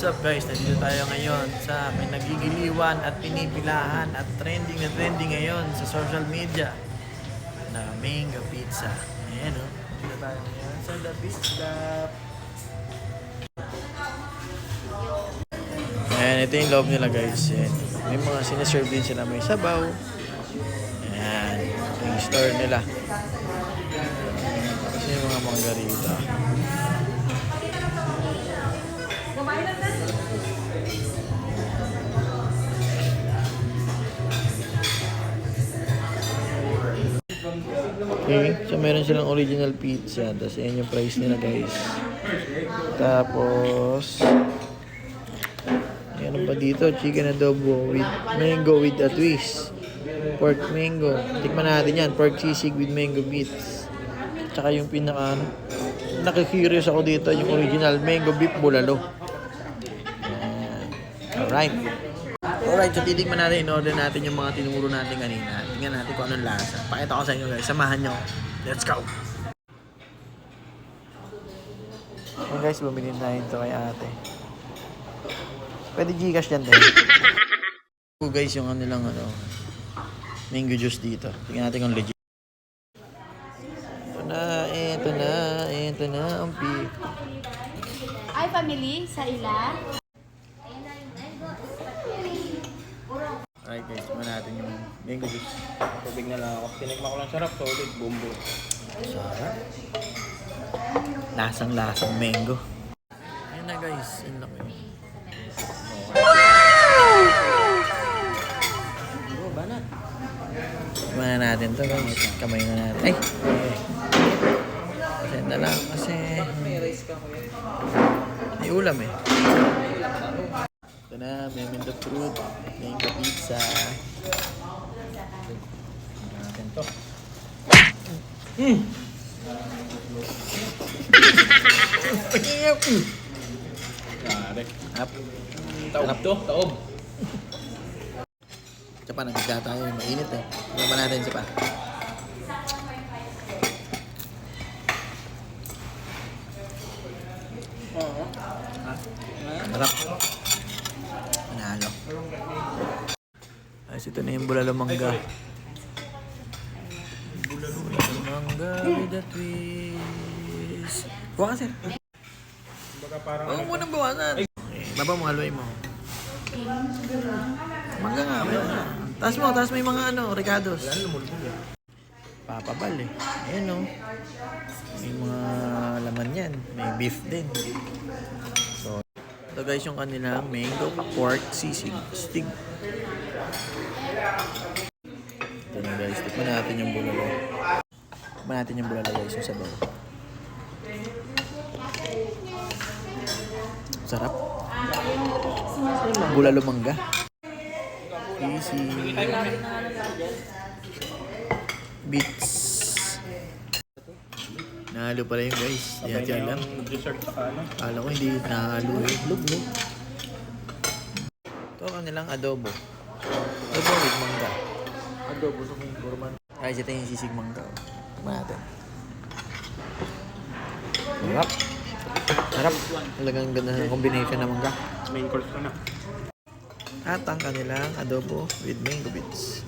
What's up guys? Nandito tayo ngayon sa may nagigiliwan at pinipilahan at trending na trending ngayon sa social media na mango pizza. Ayan o. Nandito tayo ngayon sa The Pizza. Ayan, ito yung loob nila guys. Ayan. May mga sinaserve din sila. May sabaw. Ayan. Yung store nila. Kasi yung mga manggarita. Okay, so meron silang original pizza. Tapos ayan yung price nila guys. Tapos, ano pa dito? Chicken adobo with mango with a twist. Pork mango. Tikman natin yan. Pork sisig with mango bits. Tsaka yung pinaka, nakikurious ako dito, yung original mango beef bulalo. Alright. Alright, so titigman natin, in-order natin yung mga tinuro natin kanina. Tingnan natin kung anong lasa. Pakita ko sa inyo guys, samahan nyo. Let's go! Ayan guys, bumili na ito kay ate. Pwede Gcash dyan din. Ito guys, yung ano lang ano, mango juice dito. Tingnan natin kung legit. Ito na, ito na, ito na ang beef. Ay, family, sa ila. Alright guys, tignan natin yung mango juice. Tubig na lang ako. Tinikma ko lang sarap, solid, bumbo. Sarap. Lasang lasang mango. Ayun na guys, yun lang yun. Oh, banat. Na natin to guys. Kamay na natin. Ay! Kasi na lang kasi may ulam eh. Ito na, mint of fruit, mango pizza. Natin to. Mm. Yari. Up. Taob to, taob. Isa pa, nagigda tayo. Mainit eh. Tignan natin isa pa. Ha? Harap. Manalo. Ay, ito na yung bulalo mangga. Bulalo mangga with a twist. Sir. Baga parang Huwag mo nang bawasan. Baba mo, haluin mo. Mangga nga, meron nga. Taas mo, taas mo yung mga ano, ricados. Papabal eh. Ayan o. May mga laman yan. May beef din. Ito guys yung kanila mango pork sisig stig. Ito na guys. Tikman natin yung bulalo. Tikman natin yung bulalo guys yung sabaw. Sarap. Bulalo mangga. Easy. Beats. Nahalo pala yung guys. Di natin alam. Dessert sa ano. Kala ko hindi nahalo eh. Lug, lug. Ito ang kanilang adobo. Adobo with mangga. Adobo sa mga gourmand. Ay, ito yung sisig mangga. oh. Tignan natin. Sarap. Sarap. Talagang ganda ng combination ng mangga. Main course ka na. At ang kanilang adobo with mango bits.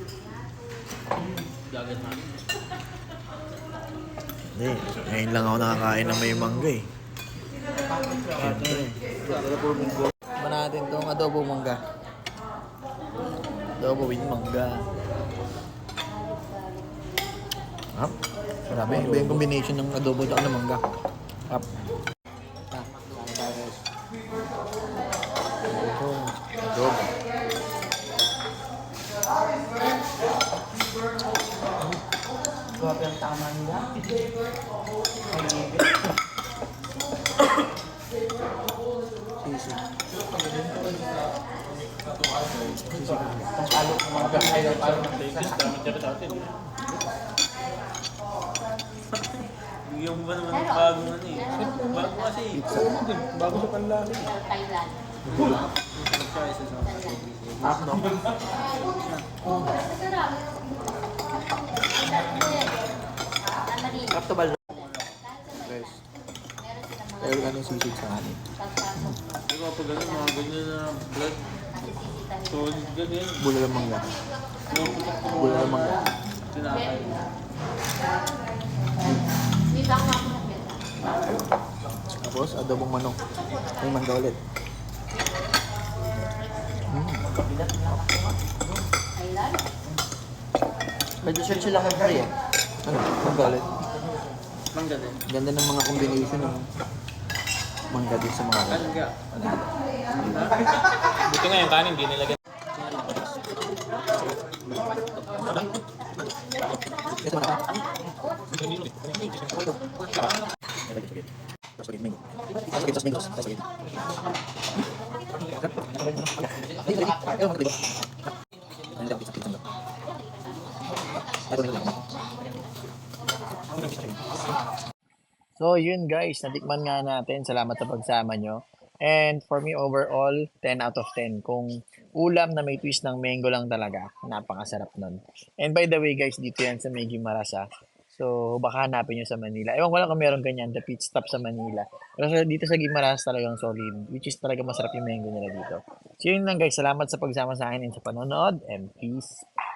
Hindi, ngayon lang ako nakakain ng may mangga eh. Siyempre. Tikman natin tong adobo mangga. Adobo with mangga. Hap. Grabe, iba yung combination ng adobo at ng mangga. Hap. Grabe ang tama nila. Sisig. Ang alok ng mga ayaw pa. Latest, dami tira dati. Bigyan mo ba naman ng bagong ano eh? Bago kasi. Bago sa panlaki. Thailand. Hap, no? Tama rin. Hap to bal. Guys, Meron silang mga pero ano sisig sa kanin. salsa. ko pag ano, mga ganyan na blood. Solid ganyan. Bula ng mangga. Pumuputok ko Bula ng mangga. tinapay. Dito ako. Tapos, adobong manok. May mangga ulit. May dessert sila kay Pri eh. Ano? Mangga ulit. Mangga din. Ganda ng mga combination ng mangga din sa mga Mangga. Buti nga yung kanin, di nilagyan. Ito na. So yun guys, natikman nga natin. Salamat sa pagsama nyo. And for me overall, 10 out of 10. Kung ulam na may twist ng mango lang talaga, napakasarap nun. And by the way guys, dito yan sa Megi Marasa. So baka hanapin nyo sa Manila. Ewan ko lang kung meron ganyan, the pit stop sa Manila. Pero dito sa Gimaras talagang solid, which is talaga masarap yung mango nila dito. So yun lang guys, salamat sa pagsama sa akin and sa panonood, and peace out.